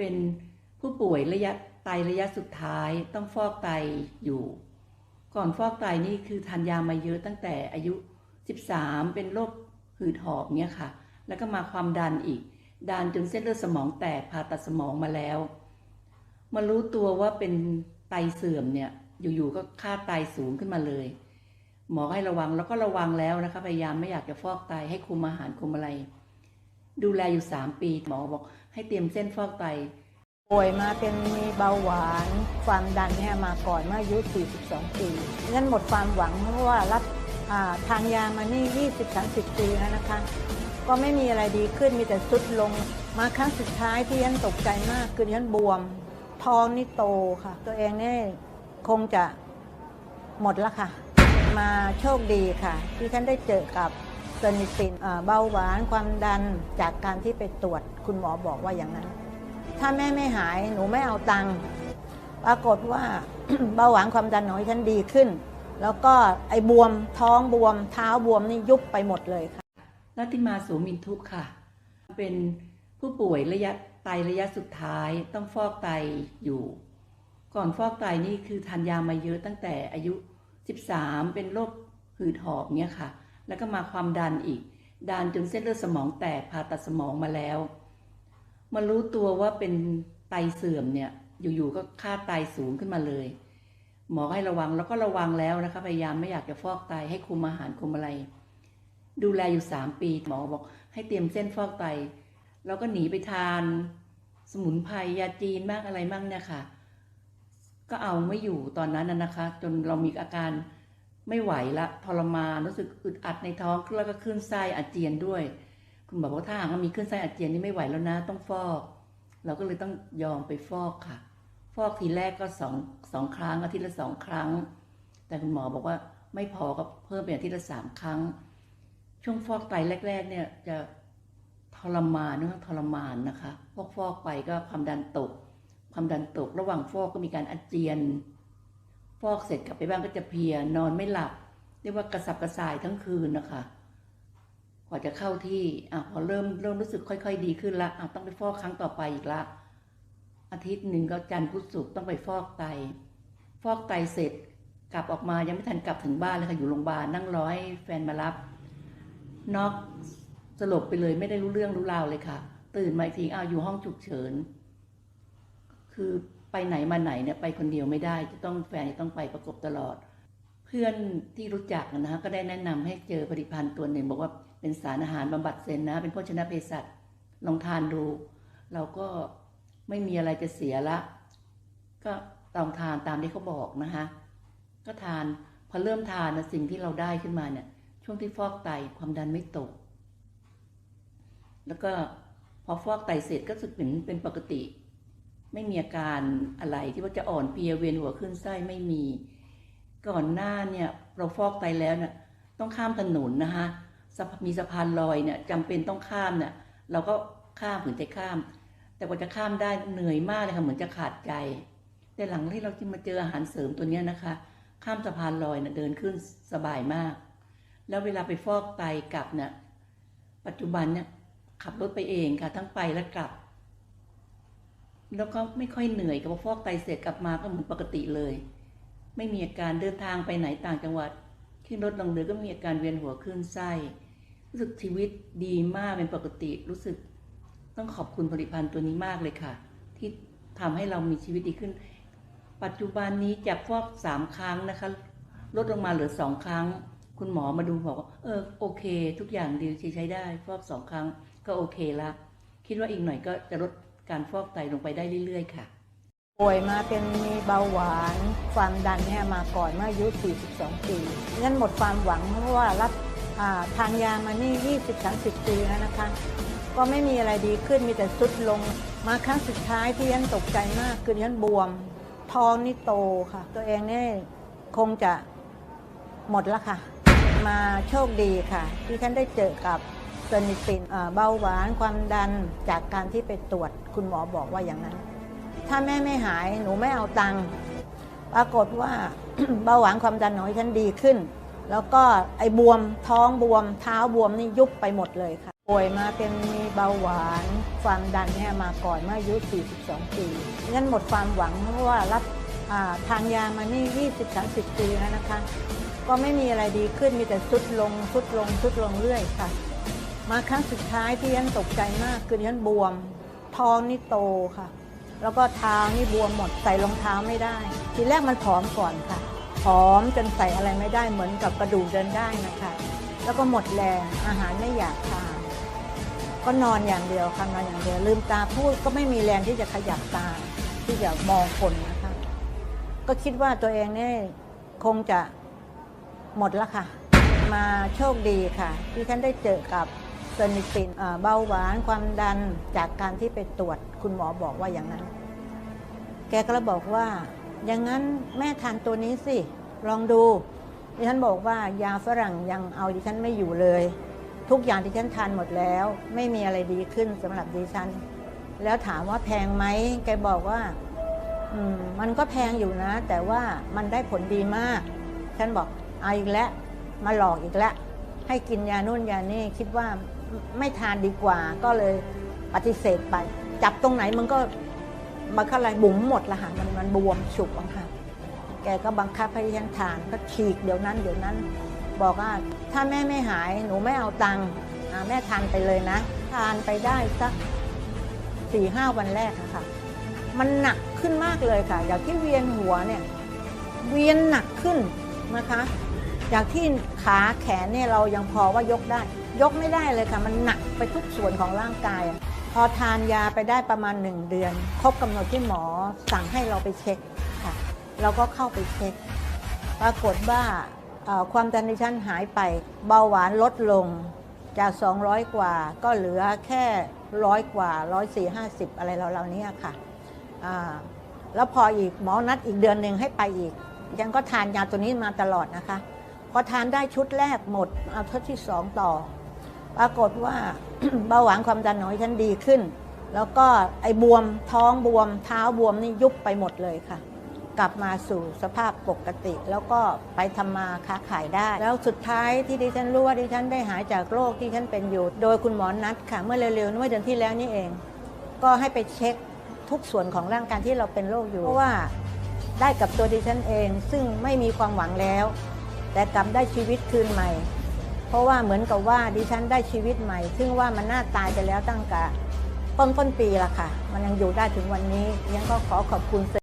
เป็นผู้ป่วยระยะไตระยะสุดท้ายต้องฟอกไตอยู่ ก่อนฟอกไตนี่คือทานยามาเยอะตั้งแต่อายุ 13 เป็นโรคหืดหอบเนี่ยค่ะ แล้วก็มาความดันอีก ดันจนเส้นเลือดสมองแตกผ่าตัดสมองมาแล้ว มารู้ตัวว่าเป็นไตเสื่อมเนี่ยอยู่ๆก็ค่าไตสูงขึ้นมาเลย หมอให้ระวังแล้วก็ระวังแล้วนะคะพยายามไม่อยากจะฟอกไตให้คุมอาหารคุมอะไร ดูแลอยู่ 3 ปีหมอบอก ให้เตรียมเส้นฟอกไตป่วยมาเป็นมีเบาหวาน ความดันเนี่ยมาก่อนเมื่ออายุ 42 ปีงั้นหมดความหวังเพราะว่ารับาทานยามานี่ 20-30 ปีแล้วนะคะ ก็ไม่มีอะไรดีขึ้นมีแต่สุดลงมาครั้งสุดท้ายที่ฉันตกใจมากคือฉันบวม ท้องนี่โตค่ะ ตัวเองนี่คงจะหมดล้วค่ะ มาโชคดีค่ะ ที่ฉันได้เจอกับ เซนิตินเบาหวานความดันจากการที่ไปตรวจคุณหมอบอกว่าอย่างนั้น ถ้าแม่ไม่หายหนูไม่เอาตังค์ปรากฏว่าเบาหวานความดันของฉันดีขึ้น แล้วก็ไอ้บวมท้องบวม เท้าบวมนี่ยุบไปหมดเลยค่ะรัติมาโสมินทุกค่ะ เป็นผู้ป่วยระยะไตระยะสุดท้ายต้องฟอกไตอยู่ ก่อนฟอกไตนี่คือทานยามาเยอะตั้งแต่อายุ 13 เป็นโรคหืดหอบเนี่ยค่ะ แล้วก็มาความดันอีก ดันจนเส้นเลือดสมองแตกผ่าตัดสมองมาแล้ว มารู้ตัวว่าเป็นไตเสื่อมเนี่ยอยู่ๆก็ค่าไตสูงขึ้นมาเลย หมอให้ระวังแล้วก็ระวังแล้วนะคะพยายามไม่อยากจะฟอกไตให้คุมอาหารคุมอะไร ดูแลอยู่ 3 ปีหมอบอกให้เตรียมเส้นฟอกไต แล้วก็หนีไปทาน สมุนไพรยาจีนมากอะไรมั่งเนี่ยค่ะ ก็เอาไม่อยู่ตอนนั้นน่ะนะคะ จนเรามีอาการ ไม่ไหวละทรมานรู้สึกอึดอัดในท้องแล้วก็ขึ้นไส้อาเจียนด้วย คุณหมอบอกว่าถ้าหากมีขึ้นไส้อาเจียนนี่ไม่ไหวแล้วนะ ต้องฟอก เราก็เลยต้องยอมไปฟอกค่ะ ฟอกทีแรกก็สองสองครั้งอาทิตย์ละสองครั้ง แต่คุณหมอบอกว่าไม่พอก็เพิ่มเป็นอาทิตย์ละสามครั้ง ช่วงฟอกไตแรก ๆ เนี่ยจะทรมานเนื้อทรมานนะคะพอกฟอกไปก็ความดันตก ความดันตกระหว่างฟอกก็มีการอาเจียน ฟอกเสร็จกลับไปบ้านก็จะเพียนอนไม่หลับ เรียกว่ากระสับกระส่ายทั้งคืนนะคะกว่าจะเข้าที่อะพอเริ่มเริ่มรู้สึกค่อย ๆ ดีขึ้นละอะต้องไปฟอกครั้งต่อไปอีกละอาทิตย์หนึ่งก็จันทร์พุธศุกร์ต้องไปฟอกไต ฟอกไตเสร็จกลับออกมายังไม่ทันกลับถึงบ้านเลยค่ะอยู่โรงพยาบาลนั่งรอให้แฟนมารับน็อกสลบไปเลยไม่ได้รู้เรื่องรู้ราวเลยค่ะ ตื่นมาอีกทีอ้าวอยู่ห้องฉุกเฉิน คือ ไปไหนมาไหนเนี่ยไปคนเดียวไม่ได้ จะต้องแฟนจะต้องไปประกบตลอด เพื่อนที่รู้จักนะฮะก็ได้แนะนำให้เจอผลิตภัณฑ์ตัวหนึ่ง บอกว่าเป็นสารอาหารบำบัดเซนนะ เป็นโภชนะเภสัชลองทานดู เราก็ไม่มีอะไรจะเสียละ ก็ลองทานตามที่เขาบอกนะคะก็ทานพอเริ่มทานนะสิ่งที่เราได้ขึ้นมาเนี่ย ช่วงที่ฟอกไตความดันไม่ตก แล้วก็พอฟอกไตเสร็จก็สึกเหมือนเป็นปกติ ไม่มีอาการอะไรที่ว่าจะอ่อนเพลียเวียนหัวขึ้นไส้ไม่มี ก่อนหน้าเนี่ยเราฟอกไตแล้วเนี่ยต้องข้ามถนนนะคะมีสะพานลอยเนี่ยจำเป็นต้องข้ามเนี่ยเราก็ข้ามถึงจะข้าม แต่กว่าจะข้ามได้เหนื่อยมากเลยค่ะเหมือนจะขาดใจ แต่หลังที่เราที่มาเจออาหารเสริมตัวเนี้ยนะคะ ข้ามสะพานลอยเนี่ยเดินขึ้นสบายมาก แล้วเวลาไปฟอกไตกลับเนี่ยปัจจุบันเนี่ยขับรถไปเองค่ะทั้งไปและกลับ แล้วก็ไม่ค่อยเหนื่อยกับฟอกไตเสร็จกลับมาก็เหมือนปกติเลย ไม่มีอาการเดินทางไปไหนต่างจังหวัด ขึ้นรถลงเรือก็มีอาการเวียนหัวคลื่นไส้รู้สึกชีวิตดีมากเป็นปกติรู้สึก ต้องขอบคุณผลิตภัณฑ์ตัวนี้มากเลยค่ะ ที่ทำให้เรามีชีวิตดีขึ้น ปัจจุบันนี้จากฟอกสามครั้งนะคะ ลดลงมาเหลือสองครั้ง คุณหมอมาดูบอกว่าเออโอเค ทุกอย่างดีใช้ได้ฟอกสองครั้งก็โอเคละคิดว่าอีกหน่อยก็จะลด การฟอกไตลงไปได้เรื่อย ๆ ค่ะ ป่วยมาเป็นมีเบาหวานความดันเนี่ยมาก่อนเมื่ออายุ 42 ปีงั้นหมดความหวังเพราะว่ารับาทานยามานี่ 20-30 ปีแล้วนะคะ ก็ไม่มีอะไรดีขึ้นมีแต่สุดลงมาครั้งสุดท้ายที่ฉันตกใจมากคือฉันบวม ท้องนี่โตค่ะ ตัวเองนี่คงจะหมดล้วค่ะ มาโชคดีค่ะ ที่ฉันได้เจอกับ เซนิตินเบาหวานความดันจากการที่ไปตรวจคุณหมอบอกว่าอย่างนั้น ถ้าแม่ไม่หายหนูไม่เอาตังค์ปรากฏว่าเบาหวานความดันของฉันดีขึ้น แล้วก็ไอ้บวมท้องบวม เท้าบวมนี่ยุบไปหมดเลยค่ะป่วยมาเป็นมีเบาหวานความดันเนี่ยมาก่อนเมื่ออายุ 42 ปีงั้นหมดความหวังเพราะว่ารับทานยามานี่ 20-30 ปีแล้วนะคะ ก็ไม่มีอะไรดีขึ้นมีแต่สุดลงสุดลงสุดลงเรื่อยค่ะ มาครั้งสุดท้ายที่ฉันตกใจมากคือฉันบวม ท้องนี่โตค่ะ แล้วก็เท้านี่บวมหมดใส่รองเท้าไม่ได้ ทีแรกมันผอมก่อนค่ะผอมจนใส่อะไรไม่ได้เหมือนกับกระดูกเดินได้นะคะ แล้วก็หมดแรงอาหารไม่อยากทานก็นอนอย่างเดียวค่ะนอนอย่างเดียวลืมตาพูดก็ไม่มีแรงที่จะขยับตาที่จะมองคนนะคะ ก็คิดว่าตัวเองเนี่ยคงจะหมดล้วค่ะ มาโชคดีค่ะ ที่ฉันได้เจอกับ เซนิปินเบาหวานความดันจากการที่ไปตรวจคุณหมอบอกว่าอย่างนั้น แกก็เลยบอกว่า อย่างนั้นแม่ทานตัวนี้สิ ลองดูดิฉันบอกว่ายาฝรั่งยังเอาดิฉันไม่อยู่เลย ทุกอย่างที่ฉันทานหมดแล้ว ไม่มีอะไรดีขึ้นสำหรับดิฉัน แล้วถามว่าแพงไหมแกบอกว่าอืมมันก็แพงอยู่นะ แต่ว่ามันได้ผลดีมาก ฉันบอกเอาอีกแล้วมาหลอกอีกแล้วให้กินยานู่นยานี่คิดว่า ไม่ทานดีกว่า ก็เลยปฏิเสธไป จับตรงไหนมันก็มันก็อะไรบุ๋มหมดละค่ะมันมันบวมฉุกอะค่ะ แกก็บังคับให้ฉันทานก็ฉีกเดี๋ยวนั้น เดี๋ยวนั้น บอกว่าถ้าแม่ไม่หายหนูไม่เอาตังค์แม่ทานไปเลยนะ ทานไปได้สักสี่ห้าวันแรกอะค่ะ มันหนักขึ้นมากเลยค่ะจากที่เวียนหัวเนี่ย เวียนหนักขึ้นนะคะจากที่ขาแขนเนี่ยเรายังพอว่ายกได้ ยกไม่ได้เลยค่ะ มันหนักไปทุกส่วนของร่างกาย พอทานยาไปได้ประมาณหนึ่งเดือน ครบกำหนดที่หมอสั่งให้เราไปเช็คค่ะ เราก็เข้าไปเช็ค ปรากฏว่าความดันดิฉันหายไป เบาหวานลดลงจาก 200 กว่าก็เหลือแค่ร้อยกว่าร้อยสี่ห้าสิบอะไรเราๆนี้ค่ะแล้วพออีกหมอนัดอีกเดือนหนึ่งให้ไปอีก ยังก็ทานยาตัวนี้มาตลอดนะคะ พอทานได้ชุดแรกหมด เอาชุดที่สองต่อ ปรากฏว่า เบาหวานความดันของฉันดีขึ้น แล้วก็ไอ้บวมท้องบวม เท้าบวมนี่ยุบไปหมดเลยค่ะ กลับมาสู่สภาพปกติ แล้วก็ไปทำมาค้าขายได้ แล้วสุดท้ายที่ดิฉันรู้ว่าดิฉันได้หายจากโรคที่ฉันเป็นอยู่ โดยคุณหมอนัดค่ะ เมื่อเร็วๆเมื่อเดือนที่แล้วนี่เอง ก็ให้ไปเช็คทุกส่วนของร่างกายที่เราเป็นโรคอยู่เพราะว่าได้กับตัวดิฉันเอง ซึ่งไม่มีความหวังแล้ว แต่กลับได้ชีวิตคืนใหม่ เพราะว่าเหมือนกับว่าดิฉันได้ชีวิตใหม่ ซึ่งว่ามันน่าตายไปแล้วตั้งแต่ต้นต้นปีละค่ะ มันยังอยู่ได้ถึงวันนี้ยังก็ขอขอบคุณ